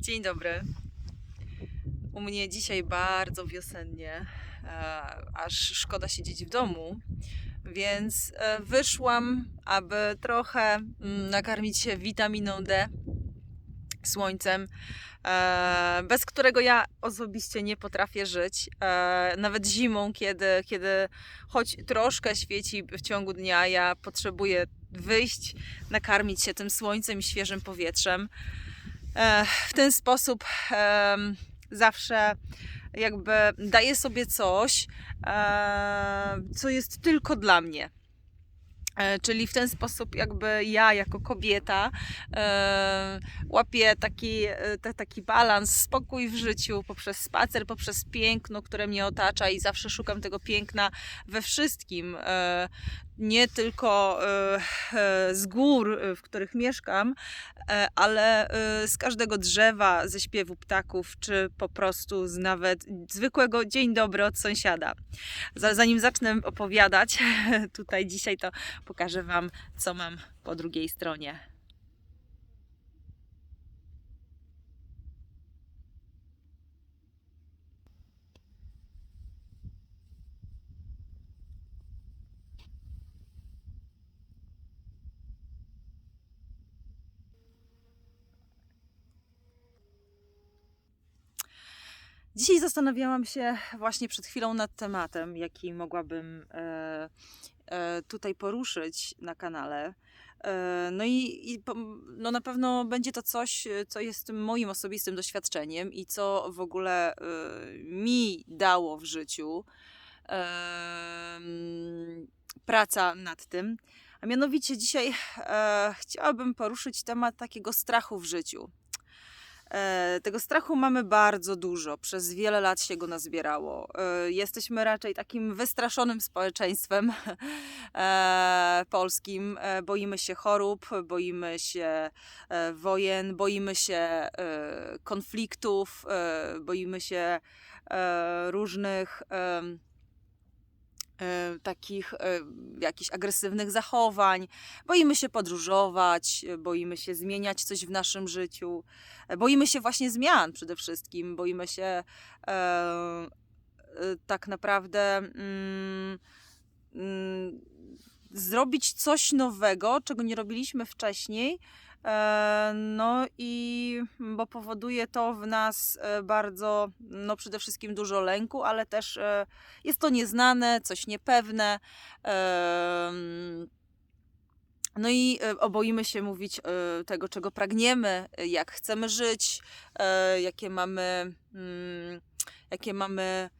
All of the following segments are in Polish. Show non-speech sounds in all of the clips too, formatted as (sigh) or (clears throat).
Dzień dobry. U mnie dzisiaj bardzo wiosennie, e, aż szkoda siedzieć w domu, więc e, wyszłam, aby trochę mm, nakarmić się witaminą D, słońcem, e, bez którego ja osobiście nie potrafię żyć. Nawet zimą, kiedy, kiedy choć troszkę świeci w ciągu dnia, ja potrzebuję wyjść, nakarmić się tym słońcem i świeżym powietrzem. E, w ten sposób zawsze jakby daję sobie coś, e, co jest tylko dla mnie. E, Czyli w ten sposób, jakby ja jako kobieta e, łapię taki, e, ta- taki balans, spokój w życiu poprzez spacer, poprzez piękno, które mnie otacza i zawsze szukam tego piękna we wszystkim. Nie tylko e, e, z gór, e, w których mieszkam, ale z każdego drzewa, ze śpiewu ptaków, czy po prostu z nawet zwykłego dzień dobry od sąsiada. Za- Zanim zacznę opowiadać (laughs) tutaj dzisiaj, to pokażę Wam, co mam po drugiej stronie. Dzisiaj zastanawiałam się właśnie przed chwilą nad tematem, jaki mogłabym e, e, tutaj poruszyć na kanale. E, no i, i no na pewno będzie to coś, e, co jest moim osobistym doświadczeniem i co w ogóle e, mi dało w życiu em, praca nad tym. A mianowicie dzisiaj e, chciałabym poruszyć temat takiego strachu w życiu. E, Tego strachu mamy bardzo dużo, przez wiele lat się go nazbierało. E, Jesteśmy raczej takim wystraszonym społeczeństwem (laughs) e, polskim. Boimy się chorób, boimy się wojen, boimy się konfliktów, boimy się różnych. E, takich e, jakichś agresywnych zachowań, boimy się podróżować, e, boimy się zmieniać coś w naszym życiu, boimy się właśnie zmian przede wszystkim, boimy się tak naprawdę mm, mm, zrobić coś nowego, czego nie robiliśmy wcześniej. E, No i bo powoduje to w nas e, bardzo, no przede wszystkim dużo lęku, ale też e, jest to nieznane, coś niepewne. Em, No i oboimy się mówić tego, czego pragniemy, jak chcemy żyć, jakie mamy, mm, jakie mamy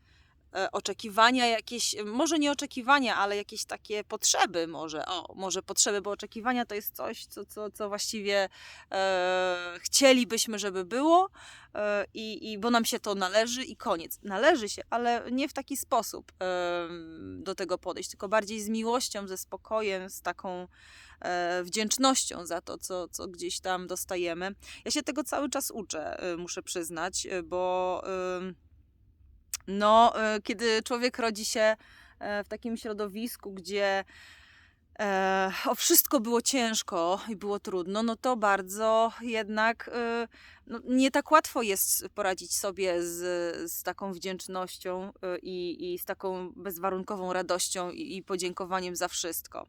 oczekiwania, jakieś, może nie oczekiwania, ale jakieś takie potrzeby może. O, może potrzeby, bo oczekiwania to jest coś, co, co, co właściwie e, chcielibyśmy, żeby było e, i, i bo nam się to należy i koniec. Należy się, ale nie w taki sposób em, do tego podejść, tylko bardziej z miłością, ze spokojem, z taką e, wdzięcznością za to, co, co gdzieś tam dostajemy. Ja się tego cały czas uczę, e, muszę przyznać, e, bo no, e, kiedy człowiek rodzi się e, w takim środowisku, gdzie e, o wszystko było ciężko i było trudno, no to bardzo jednak no, nie tak łatwo jest poradzić sobie z, z taką wdzięcznością i, i z taką bezwarunkową radością i, i podziękowaniem za wszystko.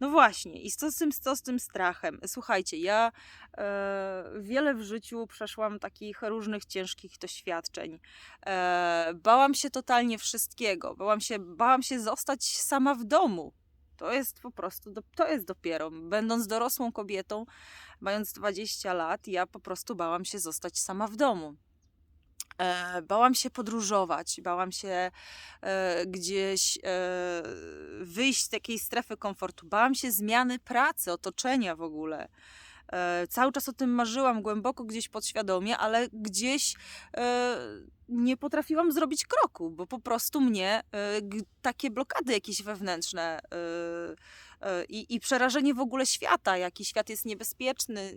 No właśnie, i co z tym, co z tym strachem? Słuchajcie, ja e, wiele w życiu przeszłam takich różnych ciężkich doświadczeń. E, bałam się totalnie wszystkiego. Bałam się, bałam się zostać sama w domu. To jest po prostu, to jest dopiero. Będąc dorosłą kobietą, mając 20 lat, ja po prostu bałam się zostać sama w domu. E, bałam się podróżować, bałam się e, gdzieś e, wyjść z takiej strefy komfortu, bałam się zmiany pracy, otoczenia w ogóle. Cały czas o tym marzyłam głęboko gdzieś podświadomie, ale gdzieś nie potrafiłam zrobić kroku, bo po prostu mnie takie blokady jakieś wewnętrzne i, i przerażenie w ogóle świata, jaki świat jest niebezpieczny.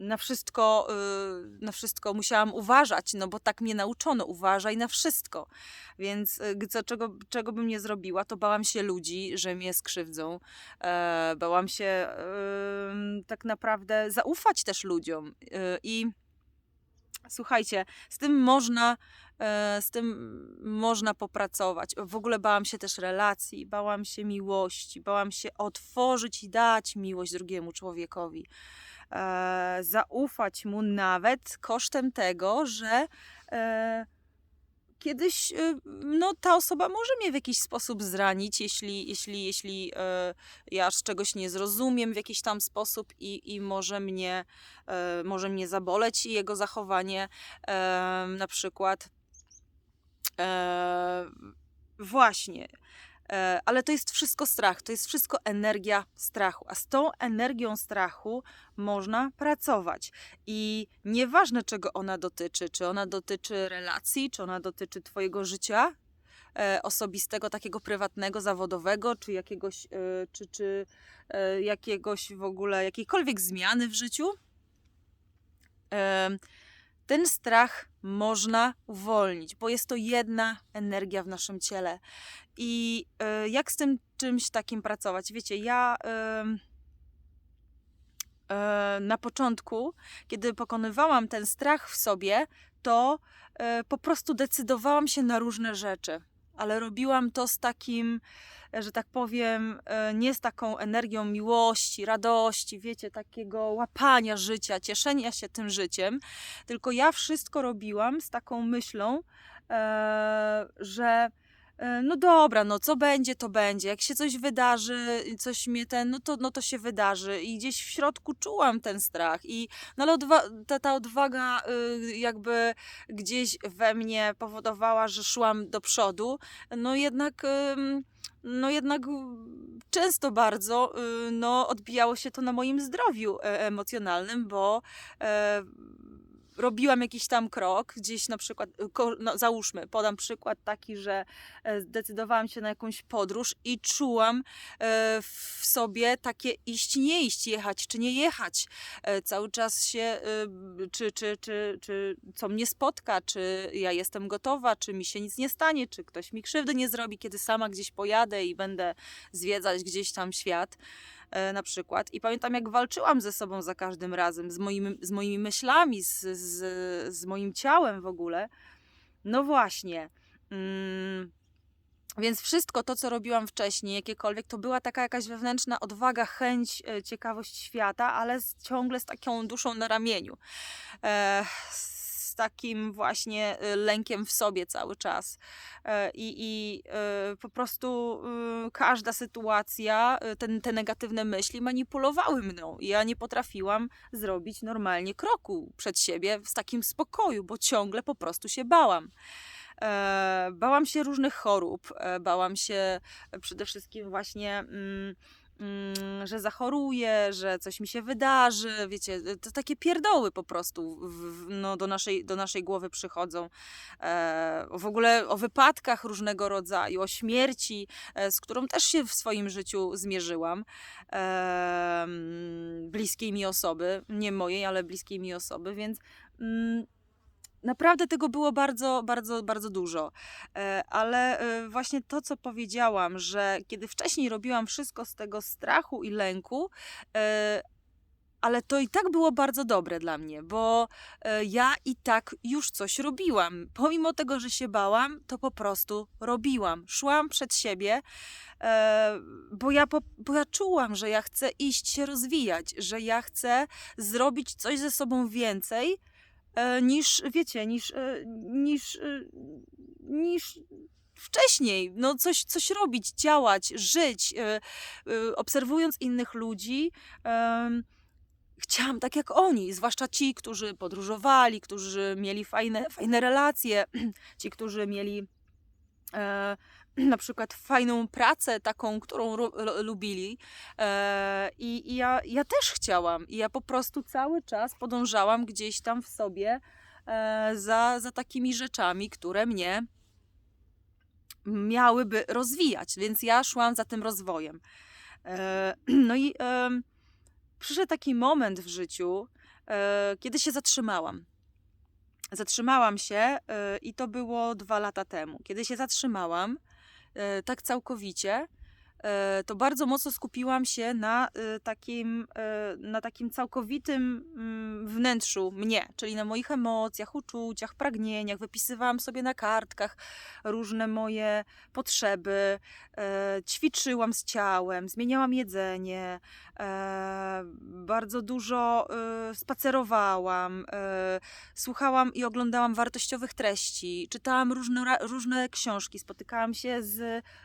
Na wszystko, y, na wszystko musiałam uważać, no bo tak mnie nauczono, uważaj na wszystko. Więc y, czego, czego bym nie zrobiła, to bałam się ludzi, że mnie skrzywdzą. E, bałam się tak naprawdę zaufać też ludziom. Y, I słuchajcie, z tym można, e, z tym można popracować. W ogóle bałam się też relacji, bałam się miłości, bałam się otworzyć i dać miłość drugiemu człowiekowi e, zaufać mu nawet kosztem tego, że e, kiedyś e, no, ta osoba może mnie w jakiś sposób zranić, jeśli, jeśli, jeśli e, ja z czegoś nie zrozumiem w jakiś tam sposób i, i może, mnie, e, może mnie zaboleć jego zachowanie e, na przykład. E, właśnie. E, ale to jest wszystko strach, to jest wszystko energia strachu, a z tą energią strachu można pracować. I nieważne, czego ona dotyczy, czy ona dotyczy relacji, czy ona dotyczy Twojego życia e, osobistego, takiego prywatnego, zawodowego, czy jakiegoś, e, czy, czy jakiegoś w ogóle, jakiejkolwiek zmiany w życiu. E, ten strach można uwolnić, bo jest to jedna energia w naszym ciele. I y, jak z tym czymś takim pracować? Wiecie, ja y, na początku, kiedy pokonywałam ten strach w sobie, to y, po prostu decydowałam się na różne rzeczy, ale robiłam to z takim że tak powiem, e, nie z taką energią miłości, radości, wiecie, takiego łapania życia, cieszenia się tym życiem, tylko ja wszystko robiłam z taką myślą, e, że e, no dobra, no co będzie, to będzie. Jak się coś wydarzy, coś mnie ten, no to, no to się wydarzy. I gdzieś w środku czułam ten strach. I no ale odwa ta, ta odwaga y, jakby gdzieś we mnie powodowała, że szłam do przodu. No jednak no jednak często bardzo y, no, odbijało się to na moim zdrowiu e, emocjonalnym, bo e, robiłam jakiś tam krok, gdzieś na przykład, no, załóżmy, podam przykład taki, że e, zdecydowałam się na jakąś podróż i czułam e, w sobie takie iść, nie iść, jechać czy nie jechać. E, cały czas się, czy, czy, czy, czy co mnie spotka, czy ja jestem gotowa, czy mi się nic nie stanie, czy ktoś mi krzywdy nie zrobi, kiedy sama gdzieś pojadę i będę zwiedzać gdzieś tam świat. E, na przykład. I pamiętam, jak walczyłam ze sobą za każdym razem, z moimi, z moimi myślami, z, z, z moim ciałem w ogóle. No właśnie. Mm. Więc wszystko to, co robiłam wcześniej, jakiekolwiek, to była taka jakaś wewnętrzna odwaga, chęć, e, ciekawość świata, ale ciągle z taką duszą na ramieniu. E, takim właśnie y, lękiem w sobie cały czas. E, I, i y, po prostu y, każda sytuacja, ten, te negatywne myśli manipulowały mną. Ja nie potrafiłam zrobić normalnie kroku przed siebie z takim spokoju, bo ciągle po prostu się bałam. E, bałam się różnych chorób, e, bałam się przede wszystkim właśnie. Mm, że zachoruję, że coś mi się wydarzy, wiecie, to takie pierdoły po prostu w, no, do, naszej, do naszej głowy przychodzą. E, w ogóle o wypadkach różnego rodzaju, o śmierci, e, z którą też się w swoim życiu zmierzyłam. E, bliskiej mi osoby, nie mojej, ale bliskiej mi osoby, więc mm, Naprawdę tego było bardzo, bardzo, bardzo dużo. E, ale e, właśnie to, co powiedziałam, że kiedy wcześniej robiłam wszystko z tego strachu i lęku, e, ale to i tak było bardzo dobre dla mnie, bo ja i tak już coś robiłam. Pomimo tego, że się bałam, to po prostu robiłam. Szłam przed siebie, bo ja, bo ja czułam, że ja chcę iść się rozwijać, że ja chcę zrobić coś ze sobą więcej niż, wiecie, niż, e, niż, e, niż wcześniej. No coś, coś robić, działać, żyć, obserwując innych ludzi. Chciałam tak jak oni, zwłaszcza ci, którzy podróżowali, którzy mieli fajne, fajne relacje, (clears throat) ci, którzy mieli (clears throat) na przykład fajną pracę, taką, którą lubili. E, I, i ja, ja też chciałam. I ja po prostu cały czas podążałam gdzieś tam w sobie e, za, za takimi rzeczami, które mnie miałyby rozwijać. Więc ja szłam za tym rozwojem. E, (clears throat) no i przyszedł taki moment w życiu, e, kiedy się zatrzymałam. Zatrzymałam się e, i to było dwa lata temu. Kiedy się zatrzymałam, e, tak całkowicie, e, to bardzo mocno skupiłam się na e, takim, e, na takim całkowitym mm, wnętrzu mnie, czyli na moich emocjach, uczuciach, pragnieniach. Wypisywałam sobie na kartkach różne moje potrzeby, e, ćwiczyłam z ciałem, zmieniałam jedzenie, e, bardzo dużo e, spacerowałam, e, słuchałam i oglądałam wartościowych treści, czytałam różne, różne książki, spotykałam się z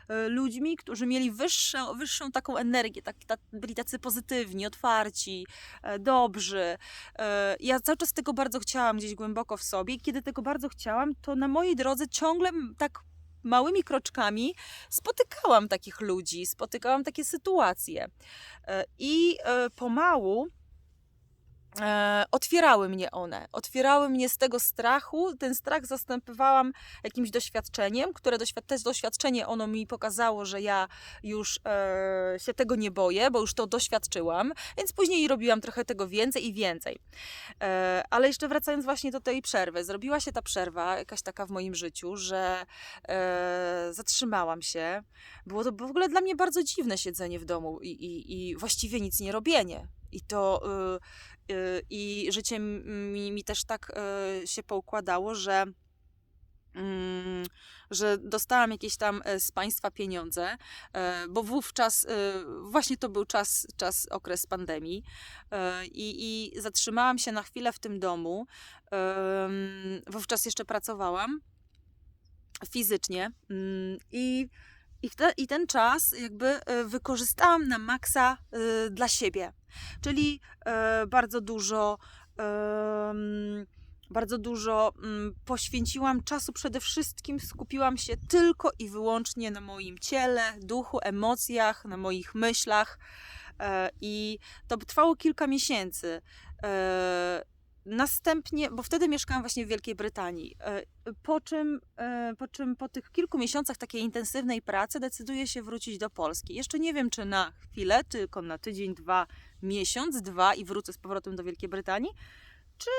e, ludźmi, którzy mieli wyższą, wyższą taką energię, tak, ta, byli tacy pozytywni, otwarci, e, dobrzy. E, Ja cały czas tego bardzo chciałam gdzieś głęboko w sobie. Kiedy tego bardzo chciałam, to na mojej drodze ciągle tak małymi kroczkami spotykałam takich ludzi, spotykałam takie sytuacje. E, I pomału e, otwierały mnie one. Otwierały mnie z tego strachu. Ten strach zastępowałam jakimś doświadczeniem, które doświad też doświadczenie ono mi pokazało, że ja już e, się tego nie boję, bo już to doświadczyłam, więc później robiłam trochę tego więcej i więcej. E, ale jeszcze wracając właśnie do tej przerwy, zrobiła się ta przerwa jakaś taka w moim życiu, że e, zatrzymałam się. Było to w ogóle dla mnie bardzo dziwne siedzenie w domu i, i, i właściwie nic nie robienie. I to y, i życie mi, mi też tak y, się poukładało, że mm, że dostałam jakieś tam e, z państwa pieniądze, e, bo wówczas e, właśnie to był czas, czas okres pandemii i, i zatrzymałam się na chwilę w tym domu. Wówczas jeszcze pracowałam fizycznie mm, i, i, i ten czas jakby wykorzystałam na maksa dla siebie. Czyli e, bardzo dużo em, bardzo dużo mm, poświęciłam czasu, przede wszystkim skupiłam się tylko i wyłącznie na moim ciele, duchu, emocjach, na moich myślach. E, I to trwało kilka miesięcy. E, Następnie, bo wtedy mieszkałam właśnie w Wielkiej Brytanii, e, po czym, e, po czym po tych kilku miesiącach takiej intensywnej pracy decyduję się wrócić do Polski. Jeszcze nie wiem, czy na chwilę, tylko na tydzień, dwa, miesiąc, dwa i wrócę z powrotem do Wielkiej Brytanii, czy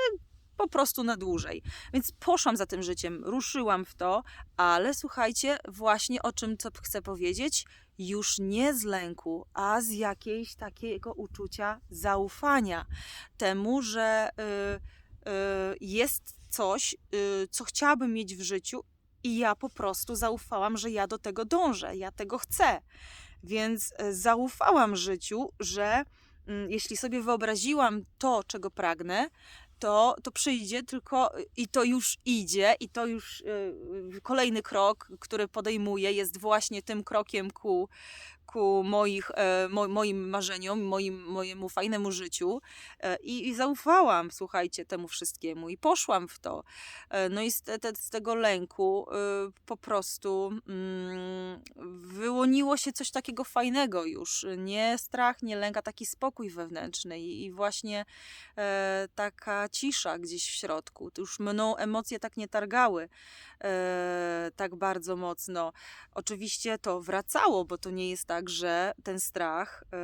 po prostu na dłużej. Więc poszłam za tym życiem, ruszyłam w to, ale słuchajcie, właśnie o czym co chcę powiedzieć, już nie z lęku, a z jakiejś takiego uczucia zaufania temu, że y, y, jest coś, y, co chciałabym mieć w życiu i ja po prostu zaufałam, że ja do tego dążę, ja tego chcę. Więc zaufałam życiu, że jeśli sobie wyobraziłam to, czego pragnę, to, to przyjdzie tylko i to już idzie, i to już y, y, kolejny krok, który podejmuję, jest właśnie tym krokiem ku, ku moich, e, mo, moim marzeniom, moim, mojemu fajnemu życiu. E, I, I zaufałam, słuchajcie, temu wszystkiemu i poszłam w to. E, No i z, te, z tego lęku po prostu mm, wyłoniło się coś takiego fajnego już. Nie strach, nie lęk, a taki spokój wewnętrzny i, i właśnie e, taka cisza gdzieś w środku. Już mną emocje tak nie targały e, tak bardzo mocno. Oczywiście to wracało, bo to nie jest tak, że ten strach e,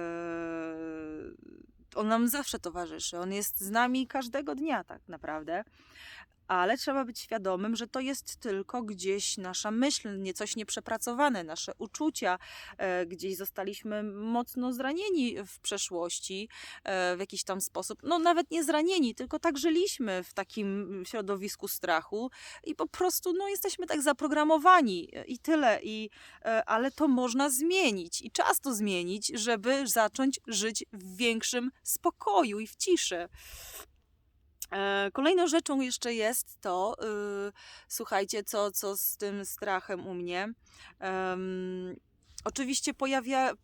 on nam zawsze towarzyszy. On jest z nami każdego dnia tak naprawdę. Ale trzeba być świadomym, że to jest tylko gdzieś nasza myśl, nie coś nieprzepracowane, nasze uczucia. E, gdzieś zostaliśmy mocno zranieni w przeszłości e, w jakiś tam sposób. No nawet nie zranieni, tylko tak żyliśmy w takim środowisku strachu i po prostu no, jesteśmy tak zaprogramowani e, i tyle. I, ale to można zmienić i czas to zmienić, żeby zacząć żyć w większym spokoju i w ciszy. E, Kolejną rzeczą jeszcze jest to, y, słuchajcie, co, co z tym strachem u mnie. Em, oczywiście pojawia y,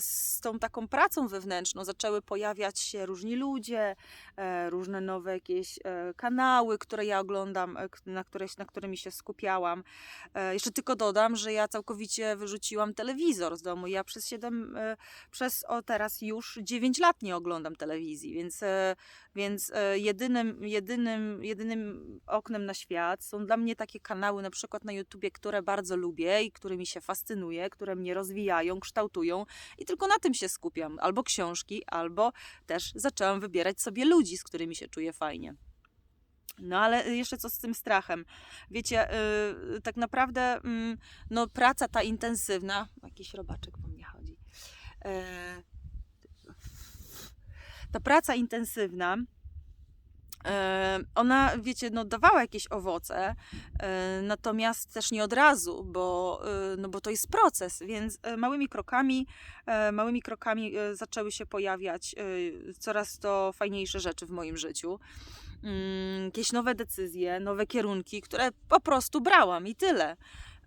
z tą taką pracą wewnętrzną zaczęły pojawiać się różni ludzie, e, różne nowe jakieś e, kanały, które ja oglądam, e, na, które, na którymi się skupiałam. E, Jeszcze tylko dodam, że ja całkowicie wyrzuciłam telewizor z domu. Ja przez 7, e, przez o teraz już 9 lat nie oglądam telewizji, więc e, więc e, jedynym, jedynym, jedynym oknem na świat są dla mnie takie kanały, na przykład na YouTubie, które bardzo lubię i którymi się fascynuję, które mnie rozwijają, kształtują i tylko na tym się skupiam. Albo książki, albo też zaczęłam wybierać sobie ludzi, z którymi się czuję fajnie. No ale jeszcze co z tym strachem? Wiecie, yy, tak naprawdę mm, no, praca ta intensywna, jakiś robaczek po mnie chodzi. Yy, ta praca intensywna, ona, wiecie, no, dawała jakieś owoce, e, natomiast też nie od razu, bo, e, no, bo to jest proces, więc e, małymi krokami, e, małymi krokami e, zaczęły się pojawiać e, coraz to fajniejsze rzeczy w moim życiu. Mm, Jakieś nowe decyzje, nowe kierunki, które po prostu brałam i tyle.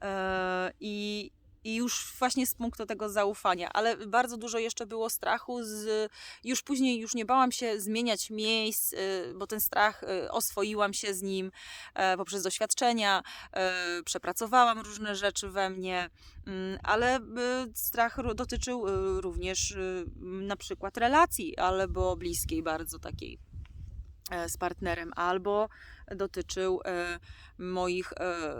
E, I, i już właśnie z punktu tego zaufania, ale bardzo dużo jeszcze było strachu z, już później już nie bałam się zmieniać miejsc, y, bo ten strach y, oswoiłam się z nim e, poprzez doświadczenia, e, przepracowałam różne rzeczy we mnie, mm, ale y, strach dotyczył również na przykład relacji albo bliskiej bardzo takiej z partnerem, albo dotyczył e, moich e,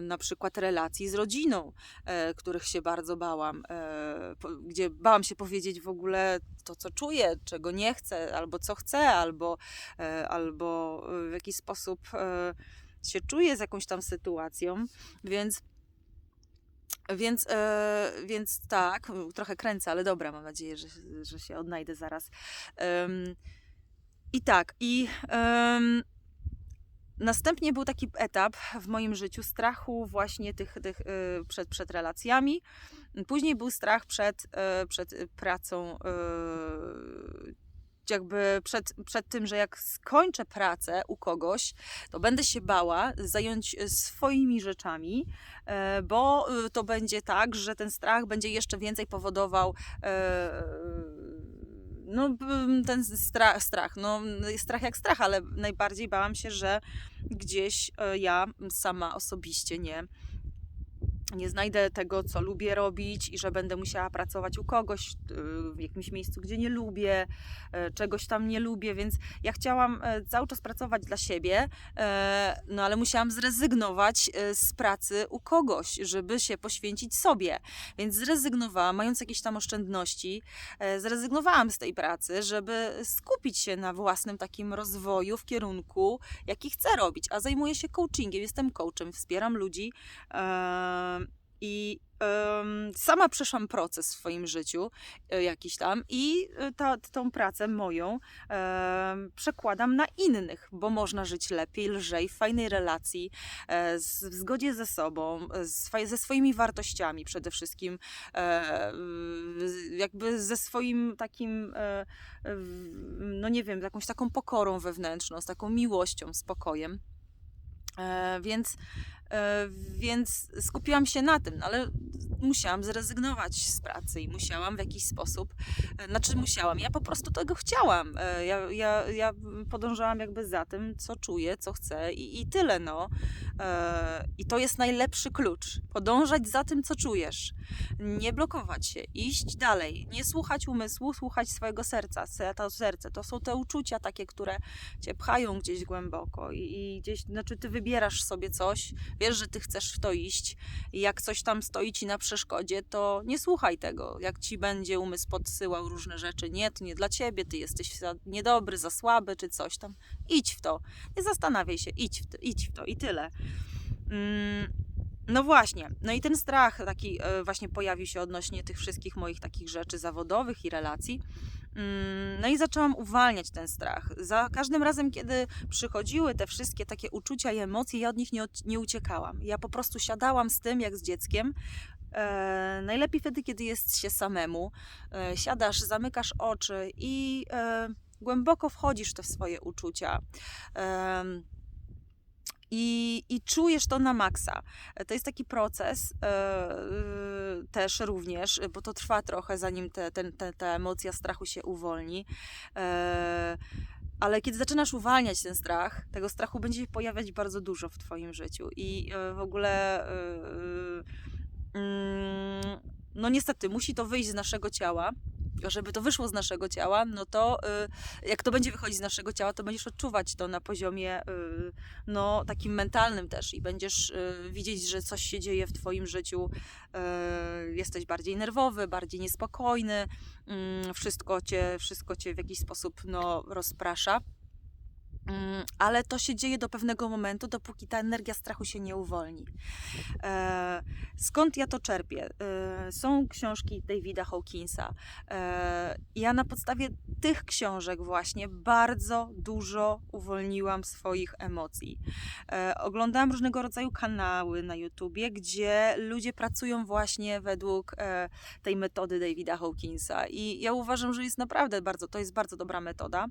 na przykład relacji z rodziną, e, których się bardzo bałam, e, gdzie bałam się powiedzieć w ogóle to, co czuję, czego nie chcę, albo co chcę, albo, e, albo w jaki sposób e, się czuję z jakąś tam sytuacją, więc więc, e, więc tak, trochę kręcę, ale dobra, mam nadzieję, że, że się odnajdę zaraz. I tak, i em, następnie był taki etap w moim życiu strachu właśnie tych, tych y, przed, przed relacjami. Później był strach przed, y, przed pracą, y, jakby przed, przed tym, że jak skończę pracę u kogoś, to będę się bała zająć swoimi rzeczami, e, bo to będzie tak, że ten strach będzie jeszcze więcej powodował no, ten strach, strach, no strach jak strach, ale najbardziej bałam się, że gdzieś e, ja sama osobiście nie, nie znajdę tego, co lubię robić i że będę musiała pracować u kogoś y, w jakimś miejscu, gdzie nie lubię, e, czegoś tam nie lubię, więc ja chciałam e, cały czas pracować dla siebie, no ale musiałam zrezygnować z pracy u kogoś, żeby się poświęcić sobie. Więc zrezygnowałam, mając jakieś tam oszczędności, zrezygnowałam z tej pracy, żeby skupić się na własnym takim rozwoju w kierunku, jaki chcę robić. A zajmuję się coachingiem, jestem coachem, wspieram ludzi. I sama przeszłam proces w swoim życiu e, jakiś tam i e, ta, tą pracę moją przekładam na innych, bo można żyć lepiej, lżej, w fajnej relacji, e, w zgodzie ze sobą, ze swoimi wartościami przede wszystkim, jakby ze swoim takim, no nie wiem, jakąś taką pokorą wewnętrzną, z taką miłością, spokojem. Więc, więc skupiłam się na tym, no ale musiałam zrezygnować z pracy i musiałam w jakiś sposób, e, znaczy musiałam, ja po prostu tego chciałam. E, ja, ja, ja podążałam jakby za tym, co czuję, co chcę i, i tyle, no. E, I to jest najlepszy klucz. Podążać za tym, co czujesz. Nie blokować się, iść dalej, nie słuchać umysłu, słuchać swojego serca. Se- To serce to są te uczucia takie, które cię pchają gdzieś głęboko i, i gdzieś, znaczy ty wybierasz sobie coś, wiesz, że ty chcesz w to iść jak coś tam stoi ci na przeszkodzie, to nie słuchaj tego. Jak ci będzie umysł podsyłał różne rzeczy, nie, to nie dla ciebie, ty jesteś za niedobry, za słaby czy coś tam, idź w to. Nie zastanawiaj się, idź w to, idź w to i tyle. Mm, no właśnie, no i ten strach taki e, właśnie pojawił się odnośnie tych wszystkich moich takich rzeczy zawodowych i relacji. Mm, No i zaczęłam uwalniać ten strach. Za każdym razem, kiedy przychodziły te wszystkie takie uczucia i emocje, ja od nich nie, nie uciekałam. Ja po prostu siadałam z tym jak z dzieckiem. E, najlepiej wtedy, kiedy jest się samemu. E, siadasz, zamykasz oczy i e, głęboko wchodzisz w te swoje uczucia. Em, i, I czujesz to na maksa. To jest taki proces e, y, też również, bo to trwa trochę, zanim te, ten, te, ta emocja strachu się uwolni. E, ale kiedy zaczynasz uwalniać ten strach, tego strachu będzie się pojawiać bardzo dużo w Twoim życiu. I w ogóle. mm, no niestety, musi to wyjść z naszego ciała. żeby to wyszło z naszego ciała, no to y, jak to będzie wychodzić z naszego ciała, to będziesz odczuwać to na poziomie y, no, takim mentalnym też i będziesz y, widzieć, że coś się dzieje w Twoim życiu. Jesteś bardziej nerwowy, bardziej niespokojny, mm, wszystko cię, wszystko cię w jakiś sposób no, rozprasza. Mm, Ale to się dzieje do pewnego momentu, dopóki ta energia strachu się nie uwolni. E, skąd ja to czerpię? Są książki Davida Hawkinsa. E, ja na podstawie tych książek właśnie bardzo dużo uwolniłam swoich emocji. E, oglądałam różnego rodzaju kanały na YouTubie, gdzie ludzie pracują właśnie według e, tej metody Davida Hawkinsa i ja uważam, że jest naprawdę bardzo, to jest bardzo dobra metoda,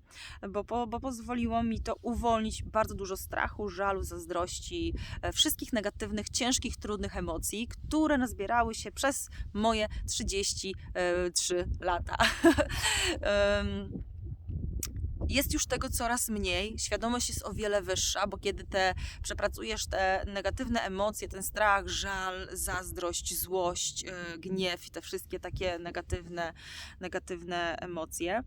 bo, po, bo pozwoliło mi to uwolnić bardzo dużo strachu, żalu, zazdrości, wszystkich negatywnych, ciężkich, trudnych emocji, które nazbierały się przez moje 33 lata. (laughs) Jest już tego coraz mniej, świadomość jest o wiele wyższa, bo kiedy te przepracujesz te negatywne emocje, ten strach, żal, zazdrość, złość, e, gniew i te wszystkie takie negatywne, negatywne emocje,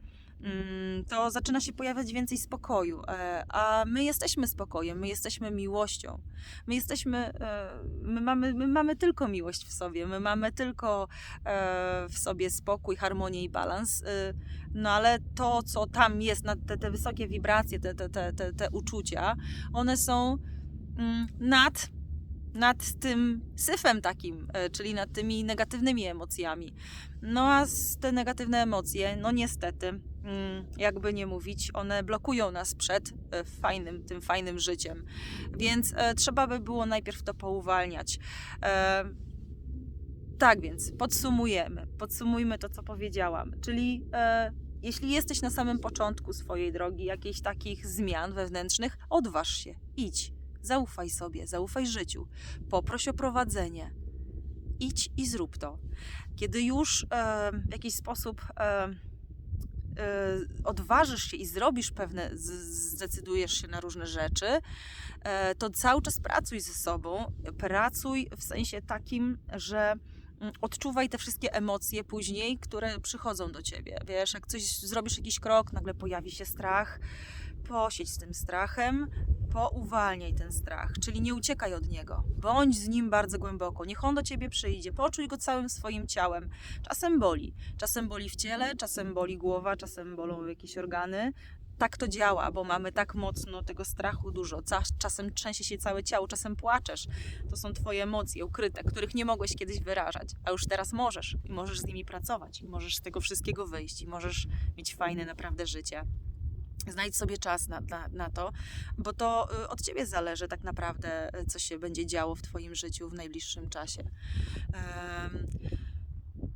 to zaczyna się pojawiać więcej spokoju. e, A my jesteśmy spokojem, my jesteśmy miłością. My jesteśmy, e, my mamy, my mamy tylko miłość w sobie, my mamy tylko e, w sobie spokój, harmonię i balans. No ale to, co tam jest, te, te wysokie wibracje, te, te, te, te, te uczucia, one są mm, nad, nad tym syfem takim, czyli nad tymi negatywnymi emocjami. No a te negatywne emocje, no niestety, mm, jakby nie mówić, one blokują nas przed e, fajnym, tym fajnym życiem. Więc e, trzeba by było najpierw to pouwalniać. E, tak więc, podsumujemy. Podsumujmy to, co powiedziałam. Czyli jeśli jesteś na samym początku swojej drogi, jakichś takich zmian wewnętrznych, odważ się, idź. Zaufaj sobie, zaufaj życiu. Poproś o prowadzenie. Idź i zrób to. Kiedy już e, w jakiś sposób e, odważysz się i zrobisz pewne, zdecydujesz się na różne rzeczy, e, to cały czas pracuj ze sobą. Pracuj w sensie takim, że mm, odczuwaj te wszystkie emocje później, które przychodzą do ciebie. Wiesz, jak coś zrobisz jakiś krok, nagle pojawi się strach, posiedź z tym strachem, pouwalniaj ten strach, czyli nie uciekaj od niego. Bądź z nim bardzo głęboko. Niech on do ciebie przyjdzie. Poczuj go całym swoim ciałem. Czasem boli. Czasem boli w ciele, czasem boli głowa, czasem bolą jakieś organy. Tak to działa, bo mamy tak mocno tego strachu dużo. Czasem trzęsie się całe ciało, czasem płaczesz. To są twoje emocje ukryte, których nie mogłeś kiedyś wyrażać, a już teraz możesz i możesz z nimi pracować i możesz z tego wszystkiego wyjść i możesz mieć fajne naprawdę życie. Znajdź sobie czas na, na, na to, bo to y, od ciebie zależy tak naprawdę, y, co się będzie działo w twoim życiu w najbliższym czasie. Em,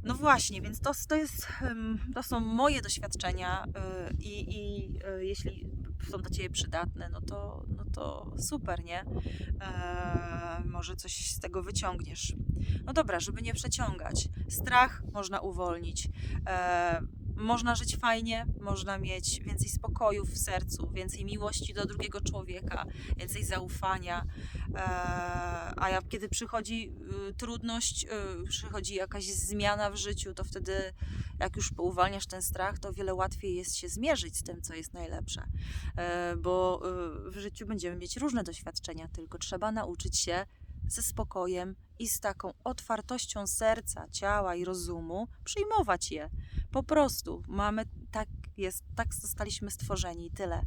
no właśnie, więc to, to, jest, to są moje doświadczenia y, i, i jeśli są dla Ciebie przydatne, no to, no to super, nie? E, może coś z tego wyciągniesz. No dobra, żeby nie przeciągać. Strach można uwolnić. E, można żyć fajnie, można mieć więcej spokoju w sercu, więcej miłości do drugiego człowieka, więcej zaufania. E, a jak kiedy przychodzi y, trudność, y, przychodzi jakaś zmiana w życiu, to wtedy, jak już pouwalniasz ten strach, to wiele łatwiej jest się zmierzyć z tym, co jest najlepsze. E, bo y, w życiu będziemy mieć różne doświadczenia, tylko trzeba nauczyć się ze spokojem i z taką otwartością serca, ciała i rozumu przyjmować je. Po prostu mamy tak jest, tak zostaliśmy stworzeni i tyle.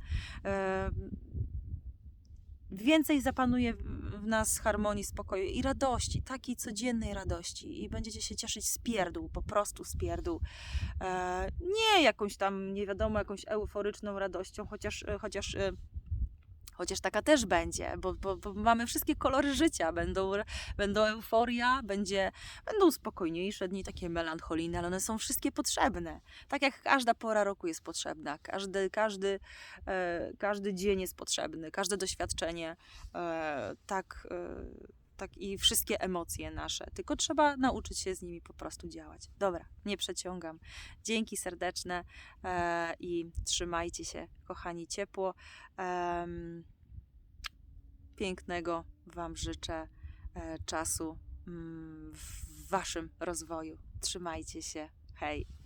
Więcej zapanuje w nas harmonii, spokoju i radości, takiej codziennej radości i będziecie się cieszyć z pierdół, po prostu z pierdół. E, nie jakąś tam, nie wiadomo, jakąś euforyczną radością, chociaż, chociaż e, Chociaż taka też będzie, bo, bo, bo mamy wszystkie kolory życia. Będą, będą euforia, będzie, będą spokojniejsze dni, takie melancholijne, ale one są wszystkie potrzebne. Tak jak każda pora roku jest potrzebna, każdy, każdy, e, każdy dzień jest potrzebny, każde doświadczenie, e, tak, e, tak i wszystkie emocje nasze. Tylko trzeba nauczyć się z nimi po prostu działać. Dobra, nie przeciągam. Dzięki serdeczne e, i trzymajcie się, kochani, ciepło. Em, pięknego Wam życzę e, czasu mm, w Waszym rozwoju. Trzymajcie się. Hej.